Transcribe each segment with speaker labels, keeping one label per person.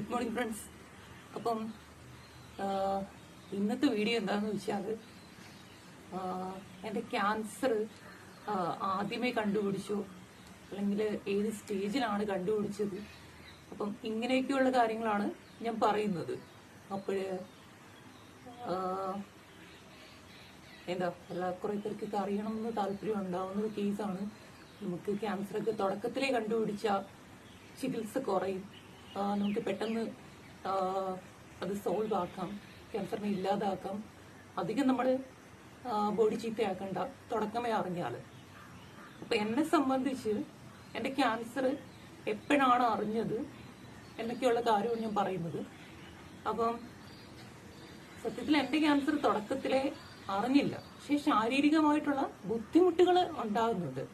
Speaker 1: Good morning friends അപ്പം ഇന്നത്തെ video എന്താണെന്ന് വെച്ചാൽ എന്റെ ക്യാൻസർ ആദ്യമേ കണ്ടുപിടിച്ചോ. അല്ലെങ്കിൽ ഏത് സ്റ്റേജിലാണ് കണ്ടുപിടിച്ചത്. അപ്പം ഇങ്ങനെയൊക്കെയുള്ള കാര്യങ്ങളാണ് ഞാൻ പറയുന്നത്. അപ്പോൾ എന്താ എല്ലാ കുറെ പേർക്കൊക്കെ അറിയണമെന്ന് താല്പര്യം ഉണ്ടാവുന്ന കേസാണ് നമുക്ക് ക്യാൻസറൊക്കെ തുടക്കത്തിലേ കണ്ടുപിടിച്ച ചികിത്സ കുറയും. നമുക്ക് പെട്ടെന്ന് അത് സോൾവ് ആക്കാം ക്യാൻസറിനെ ഇല്ലാതാക്കാം. അധികം നമ്മൾ ബോഡി ചീത്തയാക്കണ്ട. തുടക്കമേ അറിഞ്ഞാൽ അപ്പം എന്നെ സംബന്ധിച്ച് എന്റെ ക്യാൻസർ എപ്പോഴാണ് അറിഞ്ഞത് എന്നൊക്കെയുള്ള കാര്യമാണ് ഞാൻ പറയുന്നത്. അപ്പം സത്യത്തിൽ എന്റെ ക്യാൻസർ തുടക്കത്തിലെ അറിഞ്ഞില്ല. പക്ഷേ ശാരീരികമായിട്ടുള്ള ബുദ്ധിമുട്ടുകൾ ഉണ്ടാകുന്നുണ്ട്.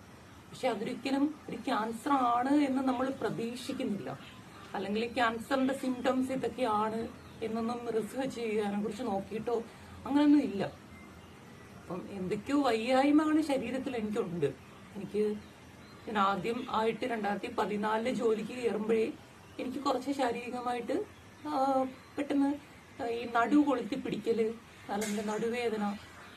Speaker 1: പക്ഷെ അതൊരിക്കലും ഒരു ക്യാൻസർ ആണ് എന്ന് നമ്മൾ പ്രതീക്ഷിക്കുന്നില്ല. അല്ലെങ്കിൽ ക്യാൻസറിന്റെ സിംറ്റംസ് ഇതൊക്കെയാണ് എന്നൊന്നും റിസർച്ച് ചെയ്യാനെ കുറിച്ച് നോക്കിയിട്ടോ അങ്ങനെയൊന്നും ഇല്ല. അപ്പം എന്തൊക്കെയോ വയ്യായ്മയാണ് ശരീരത്തിൽ എനിക്കുണ്ട്. എനിക്ക് ഞാൻ ആദ്യം ആയിട്ട് രണ്ടായിരത്തി പതിനാലിൽ ജോലിക്ക് കയറുമ്പോഴേ എനിക്ക് കുറച്ച് ശാരീരികമായിട്ട് പെട്ടെന്ന് ഈ നടു കൊളുത്തി പിടിക്കൽ അല്ലെങ്കിൽ നടുവേദന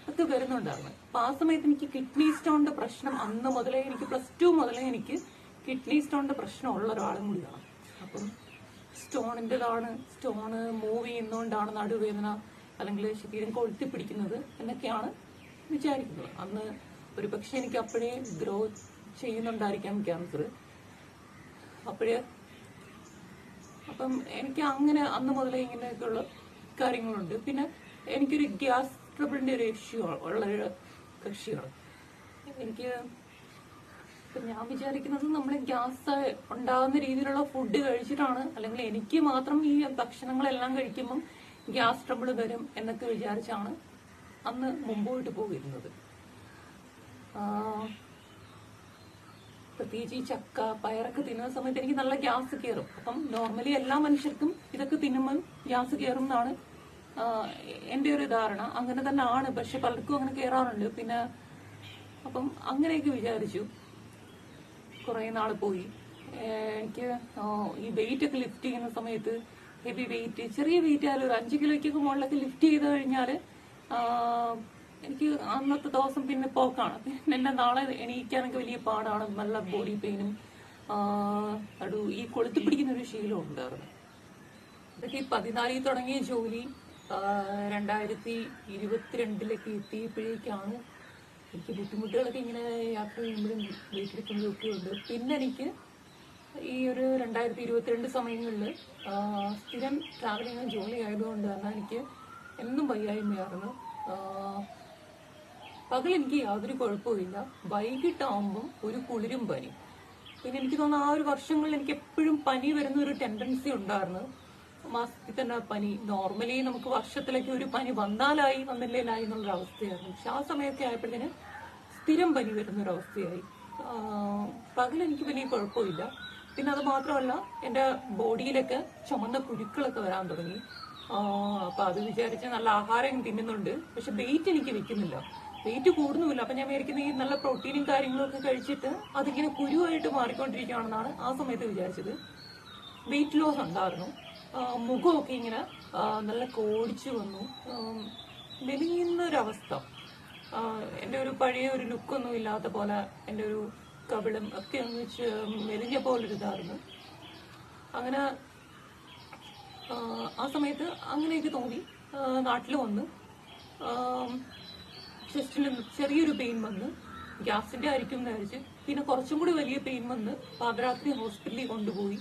Speaker 1: ഒക്കെ വരുന്നുണ്ടായിരുന്നു. അപ്പൊ ആ സമയത്ത് എനിക്ക് കിഡ്നി സ്റ്റോണിന്റെ പ്രശ്നം അന്ന് മുതലേ എനിക്ക് പ്ലസ് ടു മുതലേ എനിക്ക് കിഡ്നി സ്റ്റോണിന്റെ പ്രശ്നം ഉള്ള ഒരാളും കൂടിയാണ്. അപ്പം സ്റ്റോണിന്റെതാണ് സ്റ്റോണ് മൂവ് ചെയ്യുന്നതുകൊണ്ടാണ് നടുവേദന അല്ലെങ്കിൽ ശരീരം കൊളുത്തി പിടിക്കുന്നത് എന്നൊക്കെയാണ് വിചാരിക്കുന്നത്. അന്ന് ഒരു പക്ഷെ എനിക്ക് അപ്പോഴേ ഗ്രോ ചെയ്യുന്നുണ്ടായിരിക്കാം ക്യാൻസർ. അപ്പോഴേ അപ്പം എനിക്ക് അങ്ങനെ അന്ന് മുതലേ ഇങ്ങനെയൊക്കെയുള്ള കാര്യങ്ങളുണ്ട്. പിന്നെ എനിക്കൊരു ഗ്യാസ് ട്രബിളിന്റെ ഒരു ഇഷ്യൂ ഉള്ള ഒരു കക്ഷിയാണ്. എനിക്ക് ഞാൻ വിചാരിക്കുന്നത് നമ്മൾ ഗ്യാസ് ഉണ്ടാകുന്ന രീതിയിലുള്ള ഫുഡ് കഴിച്ചിട്ടാണ്. അല്ലെങ്കിൽ എനിക്ക് മാത്രം ഈ ഭക്ഷണങ്ങളെല്ലാം കഴിക്കുമ്പം ഗ്യാസ് ട്രബിൾ വരും എന്നൊക്കെ വിചാരിച്ചാണ് അന്ന് മുമ്പോട്ട് പോയിരുന്നത്. പ്രത്യേകിച്ച് ഈ ചക്ക പയറൊക്കെ തിന്നുന്ന സമയത്ത് എനിക്ക് നല്ല ഗ്യാസ് കയറും അപ്പം നോർമലി എല്ലാ മനുഷ്യർക്കും ഇതൊക്കെ തിന്നുമ്പോൾ ഗ്യാസ് കയറും എന്നാണ് എന്റെ ഒരു ധാരണ. അങ്ങനെ തന്നെ ആണ് പക്ഷെ പലർക്കും അങ്ങനെ കയറാറുണ്ട് പിന്നെ അപ്പം അങ്ങനെയൊക്കെ വിചാരിച്ചു. കുറെ നാൾ പോയി. എനിക്ക് ഈ വെയിറ്റ് ഒക്കെ ലിഫ്റ്റ് ചെയ്യുന്ന സമയത്ത് ഹെവി വെയിറ്റ് ചെറിയ വെയിറ്റ് ആയാലും ഒരു അഞ്ച് കിലോയ്ക്കൊക്കെ മുകളിലൊക്കെ ലിഫ്റ്റ് ചെയ്ത് കഴിഞ്ഞാൽ എനിക്ക് അന്നത്തെ ദിവസം പിന്നെ പോക്കാണ്. പിന്നെ എന്നെ നാളെ എണീക്കാനൊക്കെ വലിയ പാടാണ്. നല്ല ബോഡി പെയിനും അടു ഈ കൊളുത്തി പിടിക്കുന്ന ഒരു ശീലം ഉണ്ടായിരുന്നു. അതൊക്കെ ഈ പതിനാലിൽ തുടങ്ങിയ ജോലി രണ്ടായിരത്തി ഇരുപത്തിരണ്ടിലേക്ക് എത്തിയപ്പോഴേക്കാണ് എനിക്ക് ബുദ്ധിമുട്ടുകളൊക്കെ ഇങ്ങനെ യാത്ര ചെയ്യുമ്പോഴും വീട്ടിലെത്തുമ്പോഴും ഒക്കെ ഉണ്ട്. പിന്നെ എനിക്ക് ഈ ഒരു രണ്ടായിരത്തി ഇരുപത്തിരണ്ട് സമയങ്ങളിൽ സ്ഥിരം ചെയ്യുന്ന ജോലി ആയതുകൊണ്ട് തന്നെ എനിക്ക് എന്നും വയ്യായ്മയായിരുന്നു. പകൽ എനിക്ക് യാതൊരു കുഴപ്പമില്ല വൈകിട്ടാവുമ്പം ഒരു കുളിരും പനി. പിന്നെ എനിക്ക് തോന്നുന്നു ആ ഒരു വർഷങ്ങളിൽ എനിക്ക് എപ്പോഴും പനി വരുന്ന ഒരു ടെൻഡൻസി ഉണ്ടായിരുന്നു. മാസത്തിൽ തന്നെ പനി. നോർമലി നമുക്ക് വർഷത്തിലേക്ക് ഒരു പനി വന്നാലായി വന്നില്ലേലായി എന്നുള്ളൊരു അവസ്ഥയായിരുന്നു. പക്ഷെ ആ സമയമൊക്കെ ആയപ്പോഴത്തേന് സ്ഥിരം പനി വരുന്നൊരവസ്ഥയായി. പകലെനിക്ക് വലിയ കുഴപ്പമില്ല. പിന്നെ അത് മാത്രമല്ല എന്റെ ബോഡിയിലൊക്കെ ചുമന്ന കുരുക്കളൊക്കെ വരാൻ തുടങ്ങി. അപ്പൊ അത് വിചാരിച്ച് നല്ല ആഹാരം തിന്നുന്നുണ്ട്. പക്ഷെ വെയിറ്റ് എനിക്ക് വെക്കുന്നില്ല. വെയിറ്റ് കൂടുന്നുമില്ല. അപ്പൊ ഞാൻ മേടിക്കുന്ന ഈ നല്ല പ്രോട്ടീനും കാര്യങ്ങളൊക്കെ കഴിച്ചിട്ട് അതിങ്ങനെ കുരുവായിട്ട് മാറിക്കൊണ്ടിരിക്കുകയാണെന്നാണ് ആ സമയത്ത് വിചാരിച്ചത്. വെയിറ്റ് ലോസ് ഉണ്ടായിരുന്നു. മുഖമൊക്കെ ഇങ്ങനെ നല്ല കോടിച്ചു വന്നു. ആ, എന്റെ ഒരു പഴയ ഒരു ലുക്കൊന്നും ഇല്ലാത്ത പോലെ എന്റെ ഒരു കവിളും ഒക്കെ ഒന്ന് മെലിഞ്ഞ പോലൊരു ഇതായിരുന്നു അങ്ങനെ ആ, സമയത്ത് അങ്ങനെയൊക്കെ തോന്നി. നാട്ടിൽ വന്ന് ചെസ്റ്റിൽ ചെറിയൊരു പെയിൻ വന്ന് ഗ്യാസിന്റെ ആയിരിക്കും എന്ന് വിചാരിച്ച് പിന്നെ കുറച്ചും കൂടി വലിയ പെയിൻ വന്ന് പാതിരാത്രി ഹോസ്പിറ്റലിൽ കൊണ്ടുപോയി.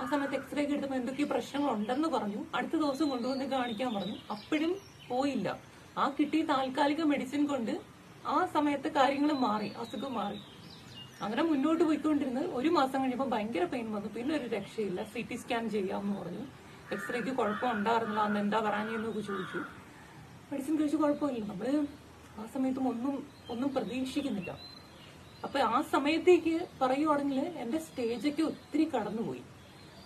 Speaker 1: ആ സമയത്ത് എക്സ്റേ ഒക്കെ എടുത്തപ്പോൾ എന്തൊക്കെയോ പ്രശ്നങ്ങൾ ഉണ്ടെന്ന് പറഞ്ഞു. അടുത്ത ദിവസം കൊണ്ടുവന്ന് കാണിക്കാൻ പറഞ്ഞു. അപ്പോഴും പോയില്ല. ആ കിട്ടിയ താൽക്കാലിക മെഡിസിൻ കൊണ്ട് ആ സമയത്ത് കാര്യങ്ങൾ മാറി അസുഖം മാറി. അങ്ങനെ മുന്നോട്ട് പോയിക്കൊണ്ടിരുന്നത് ഒരു മാസം കഴിഞ്ഞപ്പോൾ ഭയങ്കര പെയിൻ വന്നു. പിന്നെ ഒരു രക്ഷയില്ല. സി ടി സ്കാൻ ചെയ്യാമെന്ന് പറഞ്ഞു. എക്സ്റേക്ക് കുഴപ്പം ഉണ്ടായിരുന്നില്ല. അന്ന് എന്താ പറയാനെന്നൊക്കെ ചോദിച്ചു. മെഡിസിൻ കഴിച്ച് കുഴപ്പമില്ല. നമ്മൾ ആ സമയത്തും ഒന്നും ഒന്നും പ്രതീക്ഷിക്കുന്നില്ല. അപ്പൊ ആ സമയത്തേക്ക് പറയുവാണെങ്കിൽ എന്റെ സ്റ്റേജൊക്കെ ഒത്തിരി കടന്നുപോയി.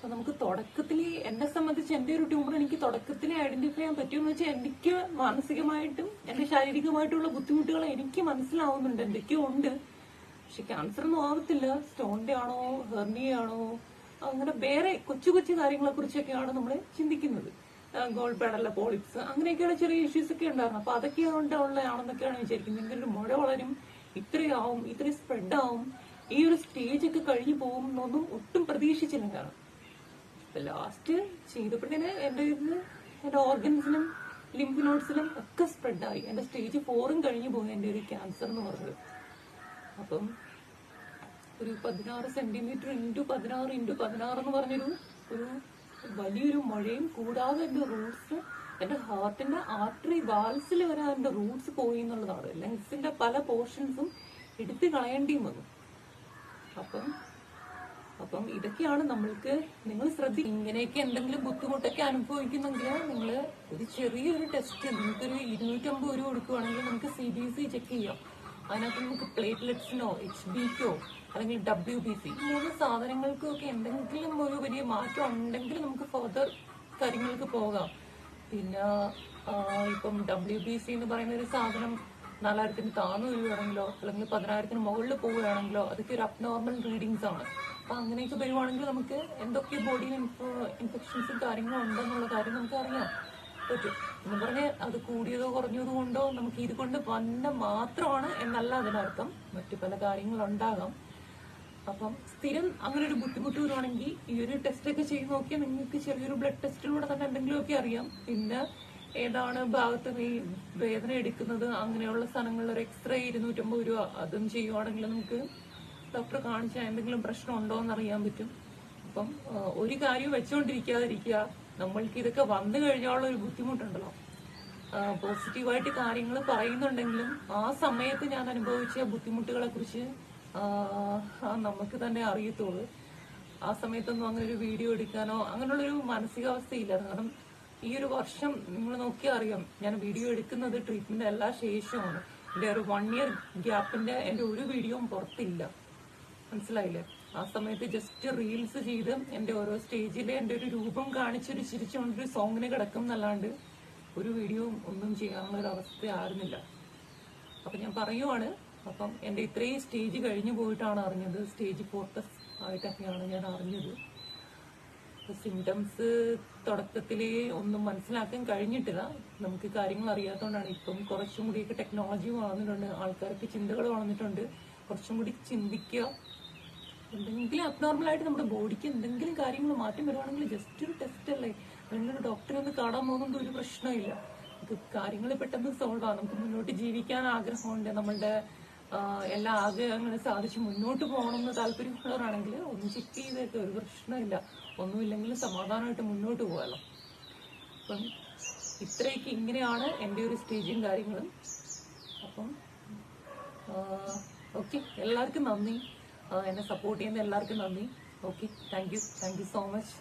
Speaker 1: അപ്പൊ നമുക്ക് തുടക്കത്തിൽ എന്നെ സംബന്ധിച്ച് എന്റെ ഒരു ട്യൂമർ എനിക്ക് തുടക്കത്തിൽ ഐഡന്റിഫൈ ചെയ്യാൻ പറ്റുമെന്ന് വെച്ചാൽ എനിക്ക് മാനസികമായിട്ടും എന്റെ ശാരീരികമായിട്ടുള്ള ബുദ്ധിമുട്ടുകൾ എനിക്ക് മനസ്സിലാവുന്നുണ്ട് എന്തൊക്കെയോ ഉണ്ട്. പക്ഷെ ക്യാൻസർ ഒന്നും ആവത്തില്ല. സ്റ്റോണിന്റെ ആണോ ഹെർണിയ ആണോ അങ്ങനെ വേറെ കൊച്ചു കൊച്ചു കാര്യങ്ങളെ കുറിച്ചൊക്കെയാണ് നമ്മൾ ചിന്തിക്കുന്നത്. ഗോൾഡ് പാഡല്ല പോളിപ്സ് അങ്ങനെയൊക്കെയുള്ള ചെറിയ ഇഷ്യൂസ് ഒക്കെ ഉണ്ടായിരുന്നു. അപ്പൊ അതൊക്കെ ഉണ്ടാവുള്ളതാണെന്നൊക്കെയാണ് വിചാരിക്കുന്നത്. ഒരു മുഴ വളരും ഇത്രയാവും ഇത്രയും സ്പ്രെഡ് ആവും. ഈ ഒരു സ്റ്റേജ് ഒക്കെ കഴിഞ്ഞു പോകുമെന്നൊന്നും ഒട്ടും പ്രതീക്ഷിച്ചില്ല ലാസ്റ്റ് ചെയ്തപ്പോഴത്തേന് എന്റെ ഇത് എന്റെ ഓർഗൻസിനും ലിംഫ് നോട്ട്സിലും ഒക്കെ സ്പ്രെഡായി എന്റെ സ്റ്റേജ് ഫോറും കഴിഞ്ഞു പോയി എന്റെ ഒരു ക്യാൻസർ എന്ന് പറഞ്ഞത്. അപ്പം ഒരു പതിനാറ് സെന്റിമീറ്റർ ഇന്റു പതിനാറ് ഇന്റു പതിനാറ് എന്ന് പറഞ്ഞൊരു ഒരു വലിയൊരു മഴയും കൂടാതെ എന്റെ റൂട്ട്സ് എന്റെ ഹാർട്ടിന്റെ ആർട്ടറി വാൽസിൽ വരെ എന്റെ റൂട്ട്സ് പോയി എന്നുള്ളതാണ്. ലങ്സിന്റെ പല പോർഷൻസും എടുത്തു കളയേണ്ടിയും വന്നു. അപ്പം ഇതൊക്കെയാണ് നമ്മൾക്ക് നിങ്ങൾ ശ്രദ്ധി ഇങ്ങനെയൊക്കെ എന്തെങ്കിലും ബുദ്ധിമുട്ടൊക്കെ അനുഭവിക്കുന്നെങ്കിൽ നിങ്ങൾ ഒരു ചെറിയൊരു ടെസ്റ്റ് നിങ്ങൾക്കൊരു ഇരുന്നൂറ്റമ്പത് രൂപ കൊടുക്കുവാണെങ്കിൽ നമുക്ക് സി ബി സി ചെക്ക് ചെയ്യാം. അതിനകത്ത് നമുക്ക് പ്ലേറ്റ്ലെറ്റ്സിനോ എച്ച് ബിക്കോ അല്ലെങ്കിൽ ഡബ്ല്യു ബി സി മൂന്ന് സാധനങ്ങൾക്കും ഒക്കെ എന്തെങ്കിലും ഒരു വലിയ മാറ്റം ഉണ്ടെങ്കിൽ നമുക്ക് ഫർദർ കാര്യങ്ങൾക്ക് പോകാം. പിന്നെ ഇപ്പം ഡബ്ല്യു ബി സി എന്ന് പറയുന്ന ഒരു സാധനം നാലായിരത്തിന് താണു വരികയാണെങ്കിലോ അല്ലെങ്കിൽ പതിനായിരത്തിന് മുകളിൽ പോവുകയാണെങ്കിലോ അതൊക്കെ ഒരു അബ്നോർമൽ റീഡിങ്സ് ആണ്. അപ്പൊ അങ്ങനെയൊക്കെ വരുവാണെങ്കിൽ നമുക്ക് എന്തൊക്കെ ബോഡിയിൽ ഇൻഫെക്ഷൻസും കാര്യങ്ങളും ഉണ്ടെന്നുള്ള കാര്യം നമുക്ക് അറിയാം. പറ്റും. എന്ന് പറഞ്ഞ് അത് കൂടിയതോ കുറഞ്ഞതോ കൊണ്ടോ നമുക്ക് ഇത് കൊണ്ട് വന്ന മാത്രമാണ് എന്നല്ല അതിനർത്ഥം. മറ്റു പല കാര്യങ്ങളും കാര്യങ്ങളുണ്ടാകാം. അപ്പം സ്ഥിരം അങ്ങനെ ഒരു ബുദ്ധിമുട്ട് വരുവാണെങ്കിൽ ഈ ഒരു ടെസ്റ്റ് ഒക്കെ ചെയ്ത് നോക്കിയാൽ നിങ്ങൾക്ക് ചെറിയൊരു ബ്ലഡ് ടെസ്റ്റിലൂടെ തന്നെ എന്തെങ്കിലുമൊക്കെ അറിയാം. പിന്നെ ഏതാണ് ഭാഗത്ത് ഈ വേദന എടുക്കുന്നത്? അങ്ങനെയുള്ള സ്ഥലങ്ങളിൽ ഒരു എക്സ്റേ ഇരുന്നൂറ്റമ്പത് രൂപ അതും ചെയ്യുവാണെങ്കിൽ നമുക്ക് ഡോക്ടർ കാണിച്ച എന്തെങ്കിലും പ്രശ്നം ഉണ്ടോ എന്ന് അറിയാൻ പറ്റും. അപ്പം ഒരു കാര്യം വെച്ചുകൊണ്ടിരിക്കാതിരിക്കുക നമ്മൾക്ക് ഇതൊക്കെ വന്നു കഴിഞ്ഞാലുള്ള ഒരു ബുദ്ധിമുട്ടുണ്ടല്ലോ. പോസിറ്റീവായിട്ട് കാര്യങ്ങൾ പറയുന്നുണ്ടെങ്കിലും ആ സമയത്ത് ഞാൻ അനുഭവിച്ച ബുദ്ധിമുട്ടുകളെ കുറിച്ച് നമുക്ക് തന്നെ അറിയത്തുള്ളൂ. ആ സമയത്തൊന്നും അങ്ങനെ ഒരു വീഡിയോ എടുക്കാനോ അങ്ങനെയുള്ളൊരു മാനസികാവസ്ഥയില്ല. കാരണം ഈ ഒരു വർഷം നിങ്ങൾ നോക്കിയാൽ അറിയാം. ഞാൻ വീഡിയോ എടുക്കുന്നത് ട്രീറ്റ്മെന്റ് എല്ലാ ശേഷമാണ്. എന്റെ ഒരു വൺ ഇയർ ഗ്യാപ്പിന്റെ എന്റെ ഒരു വീഡിയോ പുറത്തില്ല. മനസ്സിലായില്ലേ? ആ സമയത്ത് ജസ്റ്റ് റീൽസ് ചെയ്ത് എന്റെ ഓരോ സ്റ്റേജിലെ എന്റെ ഒരു രൂപം കാണിച്ചൊരു ചിരിച്ചുകൊണ്ടൊരു സോങ്ങിന് കിടക്കും എന്നല്ലാണ്ട് ഒരു വീഡിയോ ഒന്നും ചെയ്യാനുള്ള ഒരു അവസ്ഥ ആയിരുന്നില്ല അപ്പൊ ഞാൻ പറയുവാണ് അപ്പം എന്റെ ഇത്രയും സ്റ്റേജ് കഴിഞ്ഞു പോയിട്ടാണ് അറിഞ്ഞത്. സ്റ്റേജ് ഫോർട്ടസ് ആയിട്ടൊക്കെയാണ് ഞാൻ അറിഞ്ഞത്. സിംറ്റംസ് തുടക്കത്തിലേ ഒന്നും മനസ്സിലാക്കാൻ കഴിഞ്ഞിട്ടില്ല. നമുക്ക് കാര്യങ്ങൾ അറിയാത്തതുകൊണ്ടാണ് ഇപ്പം കുറച്ചും കൂടിയൊക്കെ ടെക്നോളജി വളർന്നിട്ടുണ്ട്. ആൾക്കാർക്ക് ചിന്തകൾ വളർന്നിട്ടുണ്ട്. കുറച്ചും കൂടി ചിന്തിക്കുക. എന്തെങ്കിലും അബ്നോർമൽ ആയിട്ട് നമ്മുടെ ബോഡിക്ക് എന്തെങ്കിലും കാര്യങ്ങൾ മാറ്റം വരുവാണെങ്കിൽ ജസ്റ്റ് ഒരു ടെസ്റ്റ് അല്ലേ? അല്ലെങ്കിൽ ഒരു ഡോക്ടറെ ഒന്ന് കാണാൻ പോകുന്നത് ഒരു പ്രശ്നമില്ല. കാര്യങ്ങൾ പെട്ടെന്ന് സോൾവ് ആകും നമുക്ക് മുന്നോട്ട് ജീവിക്കാൻ ആഗ്രഹമുണ്ട് നമ്മളുടെ എല്ലാ ആഗ്രഹങ്ങളും സാധിച്ച് മുന്നോട്ട് പോകണമെന്ന് താല്പര്യമുള്ളവരാണെങ്കിൽ ഒന്ന് ചെക്ക് ചെയ്തിട്ട് ഒരു പ്രശ്നമില്ല. ഒന്നുമില്ലെങ്കിൽ സമാധാനമായിട്ട് മുന്നോട്ട് പോകാമല്ലോ അപ്പം ഇത്രയൊക്കെ ഇങ്ങനെയാണ് എന്റെ ഒരു സ്റ്റേജും കാര്യങ്ങളും. അപ്പം ഓക്കെ എല്ലാവർക്കും നന്ദി. എന്നെ സപ്പോർട്ട് ചെയ്യുന്ന എല്ലാവർക്കും നന്ദി. Okay thank you thank you so much